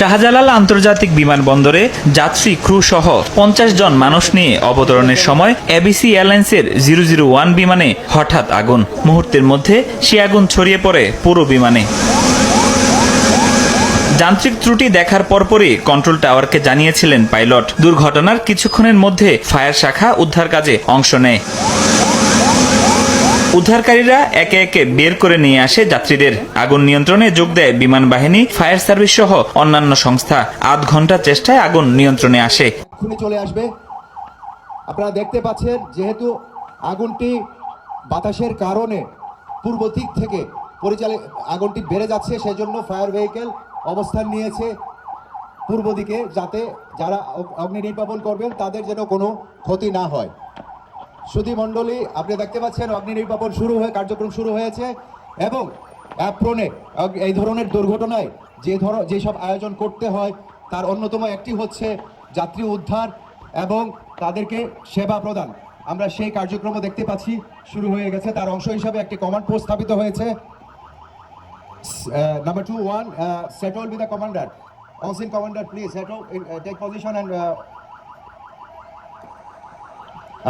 শাহজালাল আন্তর্জাতিক বিমানবন্দরে যাত্রী, ক্রু সহ পঞ্চাশ জন মানুষ নিয়ে অবতরণের সময় এবিসি এয়ারলাইন্সের জিরো জিরো ওয়ান বিমানে হঠাৎ আগুন। মুহূর্তের মধ্যে সে আগুন ছড়িয়ে পড়ে পুরো বিমানে। যান্ত্রিক ত্রুটি দেখার পরপরই কন্ট্রোল টাওয়ারকে জানিয়েছিলেন পাইলট। দুর্ঘটনার কিছুক্ষণের মধ্যে ফায়ার শাখা উদ্ধার কাজে অংশ নেয়। উদ্ধারকারীরা একে একে বের করে নিয়ে আসে যাত্রীদের। আগুন নিয়ন্ত্রণে যোগ দেয় বিমান বাহিনী, ফায়ার সার্ভিস সহ অন্যান্য সংস্থা। আধ ঘণ্টা চেষ্টায় আগুন নিয়ন্ত্রণে আসে। চলে আসবে। আপনারা দেখতে পাচ্ছেন, যেহেতু আগুনটি বাতাসের কারণে পূর্ব দিক থেকে পরিচালিত আগুনটি বেড়ে যাচ্ছে, সেজন্য ফায়ার ভেহিকেল অবস্থান নিয়েছে পূর্ব দিকে, যাতে যারা অগ- অগ্নি নির্বাপন করবেন, তাদের যেন কোনো ক্ষতি না হয়। সুধী মণ্ডলী, আপনি দেখতে পাচ্ছেন, অগ্নি নির্বাপন শুরু হয়ে, কার্যক্রম শুরু হয়েছে। এবং অ্যাপ্রনে এই ধরনের দুর্ঘটনায় যে ধর, যেসব আয়োজন করতে হয়, তার অন্যতম একটি হচ্ছে যাত্রী উদ্ধার এবং তাদেরকে সেবা প্রদান। আমরা সেই কার্যক্রমও দেখতে পাচ্ছি, শুরু হয়ে গেছে। তার অংশ হিসাবে একটি কমান্ড পোস্ট স্থাপিত হয়েছে। Number two one settle with the commander on scene commander please settle take position and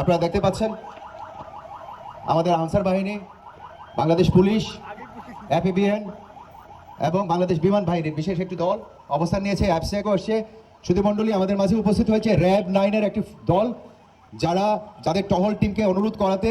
আপনারা দেখতে পাচ্ছেন, আমাদের আনসার বাহিনী, বাংলাদেশ পুলিশ এপিবিএন এবং বাংলাদেশ বিমান বাহিনীর বিশেষ একটি দল অবস্থান নিয়েছে। অ্যাপসেকও এসে সুধীমণ্ডলী আমাদের মাঝে উপস্থিত হয়েছে। র্যাব নাইনের একটি দল যারা, যাদের টহল টিমকে অনুরোধ করাতে